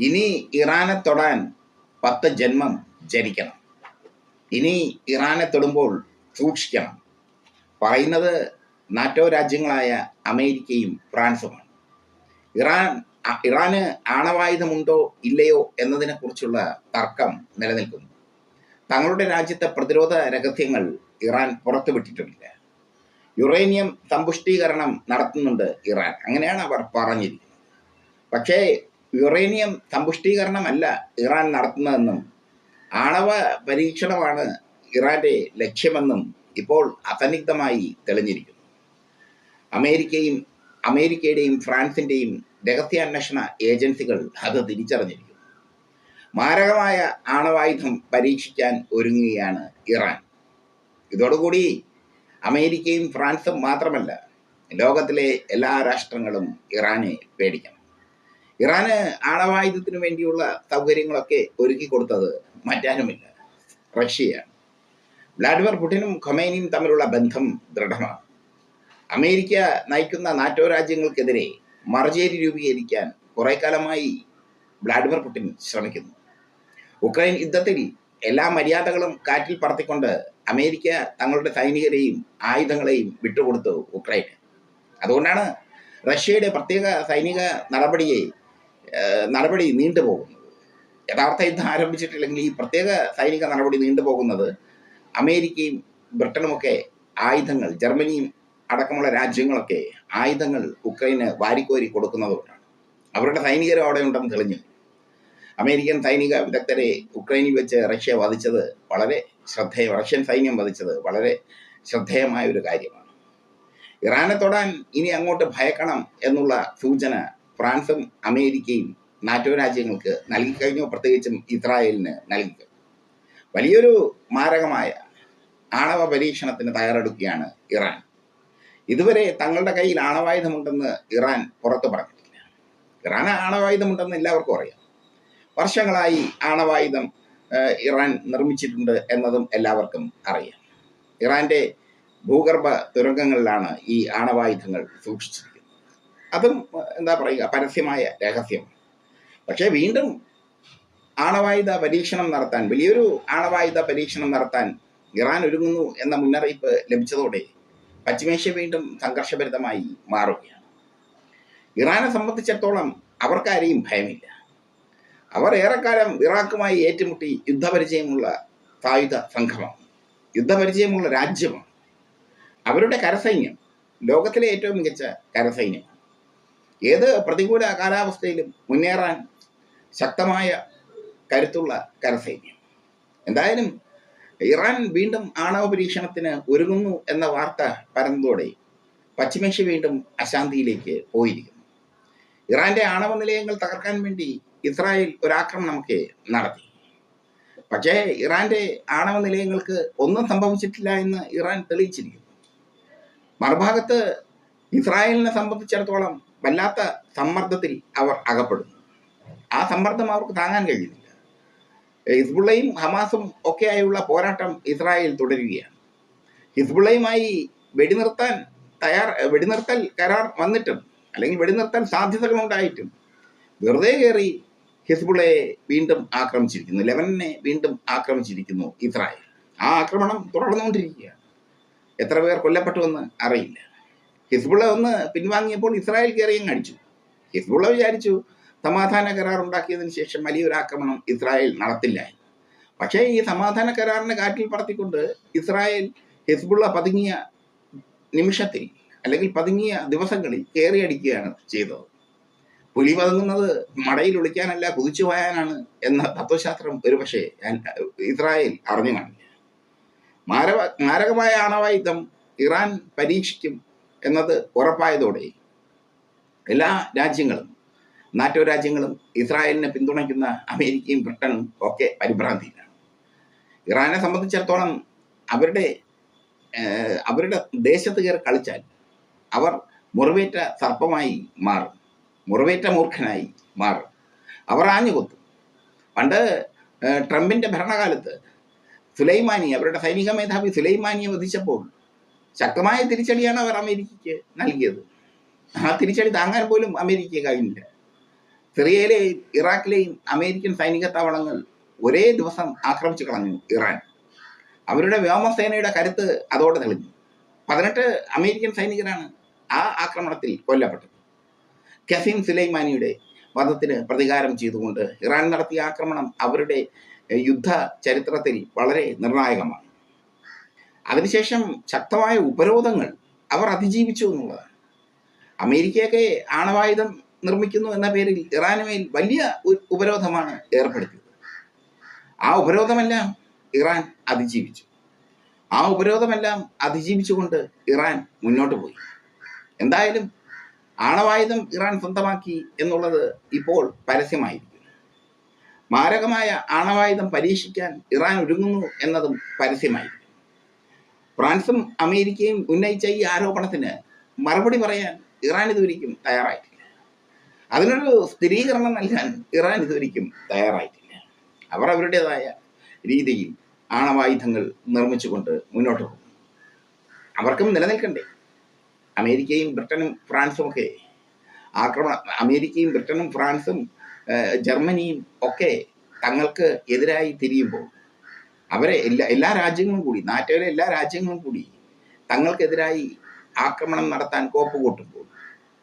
ഇനി ഇറാനെ തൊടാൻ പത്ത് ജന്മം ജനിക്കണം. ഇനി ഇറാനെ തൊടുമ്പോൾ സൂക്ഷിക്കണം. പറയുന്നത് നാറ്റോ രാജ്യങ്ങളായ അമേരിക്കയും ഫ്രാൻസുമാണ്. ഇറാൻ ഇറാന് ആണവായുധമുണ്ടോ ഇല്ലയോ എന്നതിനെക്കുറിച്ചുള്ള തർക്കം നിലനിൽക്കുന്നു. തങ്ങളുടെ രാജ്യത്തെ പ്രതിരോധ രഹസ്യങ്ങൾ ഇറാൻ പുറത്തുവിട്ടിട്ടുമില്ല. യുറേനിയം സമ്പുഷ്ടീകരണം നടത്തുന്നുണ്ട് ഇറാൻ. അങ്ങനെയാണ് അവർ പറഞ്ഞിരിക്കുന്നത്. പക്ഷേ യുറേനിയം സമ്പുഷ്ടീകരണമല്ല ഇറാൻ നടത്തുന്നതെന്നും ആണവ പരീക്ഷണമാണ് ഇറാന്റെ ലക്ഷ്യമെന്നും ഇപ്പോൾ അസന്നിഗ്ധമായി തെളിഞ്ഞിരിക്കുന്നു. അമേരിക്കയും അമേരിക്കയുടെയും ഫ്രാൻസിന്റെയും രഹസ്യാന്വേഷണ ഏജൻസികൾ അത് തിരിച്ചറിഞ്ഞിരിക്കുന്നു. മാരകമായ ആണവായുധം പരീക്ഷിക്കാൻ ഒരുങ്ങുകയാണ് ഇറാൻ. ഇതോടുകൂടി അമേരിക്കയും ഫ്രാൻസും മാത്രമല്ല ലോകത്തിലെ എല്ലാ രാഷ്ട്രങ്ങളും ഇറാനെ പേടിക്കണം. ഇറാന് ആണവായുധത്തിന് വേണ്ടിയുള്ള സൗകര്യങ്ങളൊക്കെ ഒരുക്കി കൊടുത്തത് മറ്റാരുമില്ല റഷ്യയാണ്. വ്ളാഡിമിർ പുടിനും ഖൊമേനിയും തമ്മിലുള്ള ബന്ധം ദൃഢമാണ്. അമേരിക്ക നയിക്കുന്ന നാറ്റോ രാജ്യങ്ങൾക്കെതിരെ മറുചേരി രൂപീകരിക്കാൻ കുറെ കാലമായി വ്ളാഡിമിർ പുടിൻ ശ്രമിക്കുന്നു. ഉക്രൈൻ യുദ്ധത്തിൽ എല്ലാ മര്യാദകളും കാറ്റിൽ പറത്തിക്കൊണ്ട് അമേരിക്ക തങ്ങളുടെ സൈനികരെയും ആയുധങ്ങളെയും വിട്ടുകൊടുത്തു ഉക്രൈന്. അതുകൊണ്ടാണ് റഷ്യയുടെ പ്രത്യേക സൈനിക നടപടിയെ നടപടി നീണ്ടുപോകുന്നത് യഥാർത്ഥ യുദ്ധം ആരംഭിച്ചിട്ടില്ലെങ്കിൽ ഈ പ്രത്യേക സൈനിക നടപടി നീണ്ടുപോകുന്നത് അമേരിക്കയും ബ്രിട്ടനുമൊക്കെ ആയുധങ്ങൾ ജർമ്മനിയും അടക്കമുള്ള രാജ്യങ്ങളൊക്കെ ആയുധങ്ങൾ ഉക്രൈന് വാരിക്കോരി കൊടുക്കുന്നതുകൊണ്ടാണ്. അവരുടെ സൈനികരും അവിടെ ഉണ്ടെന്ന് തെളിഞ്ഞു. അമേരിക്കൻ സൈനിക വിദഗ്ധരെ ഉക്രൈനിൽ വെച്ച് റഷ്യ വധിച്ചത് വളരെ ശ്രദ്ധേയ റഷ്യൻ സൈന്യം വധിച്ചത് വളരെ ശ്രദ്ധേയമായ ഒരു കാര്യമാണ്. ഇറാനെ തൊടാൻ ഇനി അങ്ങോട്ട് ഭയക്കണം എന്നുള്ള സൂചന ഫ്രാൻസും അമേരിക്കയും നാറ്റോ രാജ്യങ്ങൾക്ക് നൽകിക്കഴിഞ്ഞു പ്രത്യേകിച്ചും ഇസ്രായേലിന് നൽകി വലിയൊരു മാരകമായ ആണവ പരീക്ഷണത്തിന് തയ്യാറെടുക്കുകയാണ് ഇറാൻ. ഇതുവരെ തങ്ങളുടെ കയ്യിൽ ആണവായുധമുണ്ടെന്ന് ഇറാൻ പുറത്തു പറഞ്ഞിട്ടില്ല. ഇറാൻ ആണവായുധമുണ്ടെന്ന് എല്ലാവർക്കും അറിയാം. വർഷങ്ങളായി ആണവായുധം ഇറാൻ നിർമ്മിച്ചിട്ടുണ്ട് എന്നതും എല്ലാവർക്കും അറിയാം. ഇറാന്റെ ഭൂഗർഭ തുരങ്കങ്ങളിലാണ് ഈ ആണവായുധങ്ങൾ സൂക്ഷിച്ചിരിക്കുന്നത്. അതും എന്താ പറയുക പരസ്യമായ രഹസ്യം. പക്ഷേ വീണ്ടും ആണവായുധ പരീക്ഷണം നടത്താൻ വലിയൊരു ആണവായുധ പരീക്ഷണം നടത്താൻ ഇറാൻ ഒരുങ്ങുന്നു എന്ന മുന്നറിയിപ്പ് ലഭിച്ചതോടെ പശ്ചിമേഷ്യ വീണ്ടും സംഘർഷഭരിതമായി മാറുകയാണ്. ഇറാനെ സംബന്ധിച്ചിടത്തോളം അവർക്കാരെയും ഭയമില്ല. അവർ ഏറെക്കാലം ഇറാഖുമായി ഏറ്റുമുട്ടി യുദ്ധപരിചയമുള്ള സായുധ സംഘമാണ് യുദ്ധപരിചയമുള്ള രാജ്യമാണ്. അവരുടെ കരസൈന്യം ലോകത്തിലെ ഏറ്റവും മികച്ച കരസൈന്യം ഏത് പ്രതികൂല കാലാവസ്ഥയിലും മുന്നേറാൻ ശക്തമായ കരുത്തുള്ള കരസൈന്യം. എന്തായാലും ഇറാൻ വീണ്ടും ആണവ പരീക്ഷണത്തിന് ഒരുങ്ങുന്നു എന്ന വാർത്ത പരന്നതോടെ പശ്ചിമേഷ്യ വീണ്ടും അശാന്തിയിലേക്ക് പോയിരിക്കുന്നു. ഇറാന്റെ ആണവ നിലയങ്ങൾ തകർക്കാൻ വേണ്ടി ഇസ്രായേൽ ഒരാക്രമണമൊക്കെ നടത്തി. പക്ഷേ ഇറാന്റെ ആണവ നിലയങ്ങൾക്ക് ഒന്നും സംഭവിച്ചിട്ടില്ല എന്ന് ഇറാൻ തെളിയിച്ചിരിക്കുന്നു. മറുഭാഗത്ത് ഇസ്രായേലിനെ സംബന്ധിച്ചിടത്തോളം വല്ലാത്ത സമ്മർദ്ദത്തിൽ അവർ അകപ്പെടുന്നു. ആ സമ്മർദ്ദം അവർക്ക് താങ്ങാൻ കഴിയുന്നില്ല. ഹിസ്ബുള്ളയും ഹമാസും ഒക്കെയായുള്ള പോരാട്ടം ഇസ്രായേൽ തുടരുകയാണ്. ഹിസ്ബുള്ളയുമായി വെടിനിർത്താൻ തയ്യാർ വെടിനിർത്തൽ കരാർ വന്നിട്ടും അല്ലെങ്കിൽ വെടിനിർത്താൻ സാധ്യതകളുണ്ടായിട്ടും വെറുതെ കയറി ഹിസ്ബുള്ളയെ വീണ്ടും ആക്രമിച്ചിരിക്കുന്നു. ലെവനെ വീണ്ടും ആക്രമിച്ചിരിക്കുന്നു ഇസ്രായേൽ. ആ ആക്രമണം തുടർന്നുകൊണ്ടിരിക്കുകയാണ്. എത്ര പേർ കൊല്ലപ്പെട്ടുവെന്ന് അറിയില്ല. ഹിസ്ബുള്ള ഒന്ന് പിൻവാങ്ങിയപ്പോൾ ഇസ്രായേൽ കയറിയും അടിച്ചു. ഹിസ്ബുള്ള വിചാരിച്ചു സമാധാന കരാർ ഉണ്ടാക്കിയതിന് ശേഷം വലിയൊരു ആക്രമണം ഇസ്രായേൽ നടത്തില്ല പക്ഷേ ഈ സമാധാന കരാറിനെ കാറ്റിൽ പറത്തിക്കൊണ്ട് ഇസ്രായേൽ ഹിസ്ബുള്ള പതുങ്ങിയ നിമിഷത്തിൽ അല്ലെങ്കിൽ പതുങ്ങിയ ദിവസങ്ങളിൽ കയറിയടിക്കുകയാണ് ചെയ്തത്. പുലി പതുങ്ങുന്നത് മടയിൽ ഒളിക്കാനല്ല കുതിച്ചു പോയാനാണ് എന്ന തത്വശാസ്ത്രം ഒരുപക്ഷെ ഇസ്രായേൽ അറിഞ്ഞു കാണില്ല മാരക മാരകമായ ആണവായുധം ഇറാൻ പരീക്ഷിക്കും എന്നത് ഉറപ്പായതോടെ എല്ലാ രാജ്യങ്ങളും നാറ്റോ രാജ്യങ്ങളും ഇസ്രായേലിനെ പിന്തുണയ്ക്കുന്ന അമേരിക്കയും ബ്രിട്ടനും ഒക്കെ പരിഭ്രാന്തിയിലാണ്. ഇറാനെ സംബന്ധിച്ചിടത്തോളം അവരുടെ അവരുടെ ദേശത്ത് കയറി കളിച്ചാൽ അവർ മുറിവേറ്റ സർപ്പമായി മാറും മുറിവേറ്റ മൂർഖനായി മാറും. അവർ ആഞ്ഞുകൊത്തും പണ്ട് ട്രംപിന്റെ ഭരണകാലത്ത് സുലൈമാനി അവരുടെ സൈനിക മേധാവി സുലൈമാനിയെ വധിച്ചപ്പോൾ ശക്തമായ തിരിച്ചടിയാണ് അവർ അമേരിക്കയ്ക്ക് നൽകിയത്. ആ തിരിച്ചടി താങ്ങാൻ പോലും അമേരിക്കയ്ക്ക് കഴിഞ്ഞില്ല. സിറിയയിലെയും ഇറാഖിലെയും അമേരിക്കൻ സൈനിക താവളങ്ങൾ ഒരേ ദിവസം ആക്രമിച്ചു കളഞ്ഞു ഇറാൻ. അവരുടെ വ്യോമസേനയുടെ കരുത്ത് അതോടെ തെളിഞ്ഞു. പതിനെട്ട് അമേരിക്കൻ സൈനികരാണ് ആ ആക്രമണത്തിൽ കൊല്ലപ്പെട്ടത്. കസീം സുലൈമാനിയുടെ വധത്തിന് പ്രതികാരം ചെയ്തുകൊണ്ട് ഇറാൻ നടത്തിയ ആക്രമണം അവരുടെ യുദ്ധ ചരിത്രത്തിൽ വളരെ നിർണായകമാണ്. അതിനുശേഷം ശക്തമായ ഉപരോധങ്ങൾ അവർ അതിജീവിച്ചു എന്നുള്ളതാണ്. അമേരിക്കയൊക്കെ ആണവായുധം നിർമ്മിക്കുന്നു എന്ന പേരിൽ ഇറാനുമേൽ വലിയ ഉപരോധമാണ് ഏർപ്പെടുത്തിയത്. ആ ഉപരോധമെല്ലാം ഇറാൻ അതിജീവിച്ചു. ആ ഉപരോധമെല്ലാം അതിജീവിച്ചുകൊണ്ട് ഇറാൻ മുന്നോട്ട് പോയി. എന്തായാലും ആണവായുധം ഇറാൻ സ്വന്തമാക്കി എന്നുള്ളത് ഇപ്പോൾ പരസ്യമായിരിക്കും മാരകമായ ആണവായുധം പരീക്ഷിക്കാൻ ഇറാൻ ഒരുങ്ങുന്നു എന്നതും പരസ്യമായിരിക്കും ഫ്രാൻസും അമേരിക്കയും ഉന്നയിച്ച ഈ ആരോപണത്തിന് മറുപടി പറയാൻ ഇറാൻ ഇതുവരിക്കും തയ്യാറായിട്ടില്ല. അതിനൊരു സ്ഥിരീകരണം നൽകാൻ ഇറാൻ ഇതുവരിക്കും തയ്യാറായിട്ടില്ല. അവർ അവരുടേതായ രീതിയിൽ ആണവായുധങ്ങൾ നിർമ്മിച്ചുകൊണ്ട് മുന്നോട്ട് പോകും അവർക്കും നിലനിൽക്കണ്ടേ. അമേരിക്കയും ബ്രിട്ടനും ഫ്രാൻസും ഒക്കെ ആക്രമണ അമേരിക്കയും ബ്രിട്ടനും ഫ്രാൻസും ജർമ്മനിയും ഒക്കെ തങ്ങൾക്ക് എതിരായി തിരിയുമ്പോൾ അവരെ എല്ലാ എല്ലാ രാജ്യങ്ങളും കൂടി നാറ്റോയിലെ എല്ലാ രാജ്യങ്ങളും കൂടി തങ്ങൾക്കെതിരായി ആക്രമണം നടത്താൻ കോപ്പ് കൂട്ടുമ്പോൾ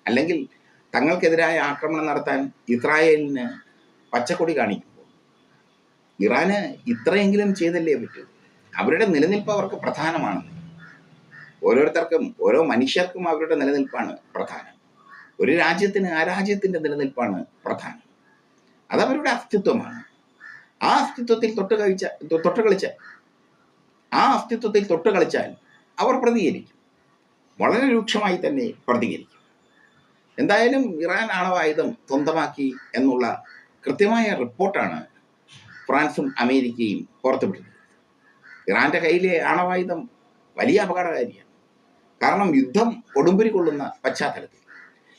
അല്ലെങ്കിൽ തങ്ങൾക്കെതിരായ ആക്രമണം നടത്താൻ ഇസ്രായേലിന് പച്ചക്കൊടി കാണിക്കുമ്പോൾ ഇറാന് ഇത്രയെങ്കിലും ചെയ്തല്ലേ പറ്റൂ? അവരുടെ നിലനിൽപ്പ് അവർക്ക് പ്രധാനമാണ്. ഓരോരുത്തർക്കും ഓരോ മനുഷ്യർക്കും അവരുടെ നിലനിൽപ്പാണ് പ്രധാനം. ഒരു രാജ്യത്തിന് ആ രാജ്യത്തിന്റെ നിലനിൽപ്പാണ് പ്രധാനം. അതവരുടെ അസ്തിത്വമാണ്. ആ അസ്തിത്വത്തിൽ തൊട്ട് കഴിച്ച തൊട്ട് കളിച്ചാൽ ആ അസ്തിത്വത്തിൽ തൊട്ട് കളിച്ചാൽ അവർ പ്രതികരിക്കും. വളരെ രൂക്ഷമായി തന്നെ പ്രതികരിക്കും. എന്തായാലും ഇറാൻ ആണവായുധം സ്വന്തമാക്കി എന്നുള്ള കൃത്യമായ റിപ്പോർട്ടാണ് ഫ്രാൻസും അമേരിക്കയും പുറത്തുവിട്ടത്. ഇറാന്റെ കയ്യിലെ ആണവായുധം വലിയ അപകടകാരിയാണ്. കാരണം യുദ്ധം കൊടുമ്പിരി കൊള്ളുന്ന പശ്ചാത്തലത്തിൽ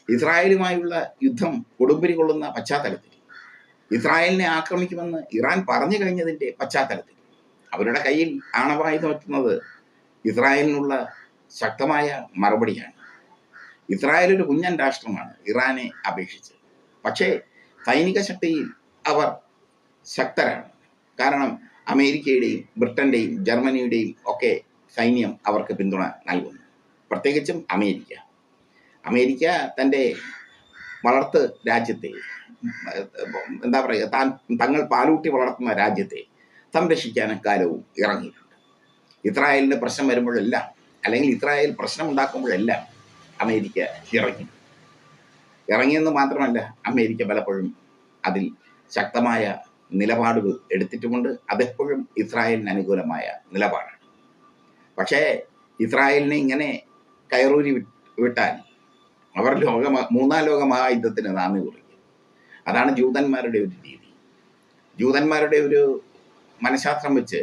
ഇസ്രായേലുമായുള്ള യുദ്ധം കൊടുമ്പിരി കൊള്ളുന്ന പശ്ചാത്തലത്തിൽ ഇസ്രായേലിനെ ആക്രമിക്കുമെന്ന് ഇറാൻ പറഞ്ഞു കഴിഞ്ഞതിന്റെ പശ്ചാത്തലത്തിൽ അവരുടെ കയ്യിൽ ആണവായുധം എത്തുന്നത് ഇസ്രായേലിനുള്ള ശക്തമായ മറുപടിയാണ്. ഇസ്രായേൽ ഒരു കുഞ്ഞൻ രാഷ്ട്രമാണ് ഇറാനെ അപേക്ഷിച്ച്. പക്ഷേ സൈനിക ശക്തിയിൽ അവർ ശക്തരാണ്. കാരണം അമേരിക്കയുടെയും ബ്രിട്ടന്റെയും ജർമ്മനിയുടെയും ഒക്കെ സൈന്യം അവർക്ക് പിന്തുണ നൽകുന്നു. പ്രത്യേകിച്ചും അമേരിക്ക. അമേരിക്ക തന്റെ വളർത്ത് രാജ്യത്തെ എന്താ പറയുക താൻ തങ്ങൾ പാലൂട്ടി വളർത്തുന്ന രാജ്യത്തെ സംരക്ഷിക്കാൻ കാലവും ഇറങ്ങിയിട്ടുണ്ട്. ഇസ്രായേലിന് പ്രശ്നം വരുമ്പോഴെല്ലാം അല്ലെങ്കിൽ ഇസ്രായേൽ പ്രശ്നം ഉണ്ടാക്കുമ്പോഴെല്ലാം അമേരിക്ക ഇറങ്ങി. ഇറങ്ങിയെന്ന് മാത്രമല്ല അമേരിക്ക പലപ്പോഴും അതിൽ ശക്തമായ നിലപാടുകൾ എടുത്തിട്ടുമുണ്ട്. അതെപ്പോഴും ഇസ്രായേലിന് അനുകൂലമായ നിലപാടാണ്. പക്ഷേ ഇസ്രായേലിനെ ഇങ്ങനെ കയറൂരി വിട്ടാൽ അവർ ലോക മൂന്നാം ലോക മഹായുദ്ധത്തിന് നാന്ദി അതാണ് ജൂതന്മാരുടെ ഒരു രീതി. ജൂതന്മാരുടെ ഒരു മനഃശാസ്ത്രം വെച്ച്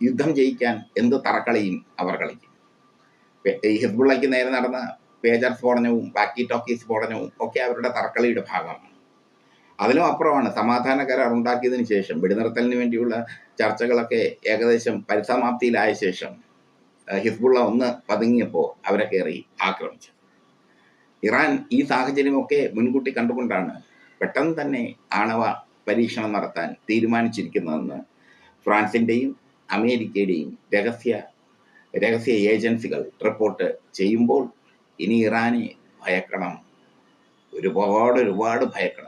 യുദ്ധം ജയിക്കാൻ എന്ത് തറക്കളിയും അവർ കളിക്കും. ഈ ഹിസ്ബുള്ളയ്ക്ക് നേരെ നടന്ന പേജർ സ്ഫോടനവും ബാക്കി ടോക്കി സ്ഫോടനവും ഒക്കെ അവരുടെ തറക്കളിയുടെ ഭാഗമാണ്. അതിനും അപ്പുറമാണ് സമാധാന കരാർ ഉണ്ടാക്കിയതിനു ശേഷം വെടിനിർത്തലിന് വേണ്ടിയുള്ള ചർച്ചകളൊക്കെ ഏകദേശം പരിസമാപ്തിയിലായ ശേഷം ഹിസ്ബുള്ള ഒന്ന് പതുങ്ങിയപ്പോൾ അവരെ കയറി ആക്രമിച്ചു ഇറാൻ ഈ സാഹചര്യമൊക്കെ മുൻകൂട്ടി കണ്ടുകൊണ്ടാണ് പെട്ടെന്ന് തന്നെ ആണവ പരീക്ഷണം നടത്താൻ തീരുമാനിച്ചിരിക്കുന്നതെന്ന് ഫ്രാൻസിന്റെയും അമേരിക്കയുടെയും രഹസ്യ രഹസ്യ ഏജൻസികൾ റിപ്പോർട്ട് ചെയ്യുമ്പോൾ ഇനി ഇറാനെ ഭയക്കണം ഒരുപാട് ഒരുപാട് ഭയക്കണം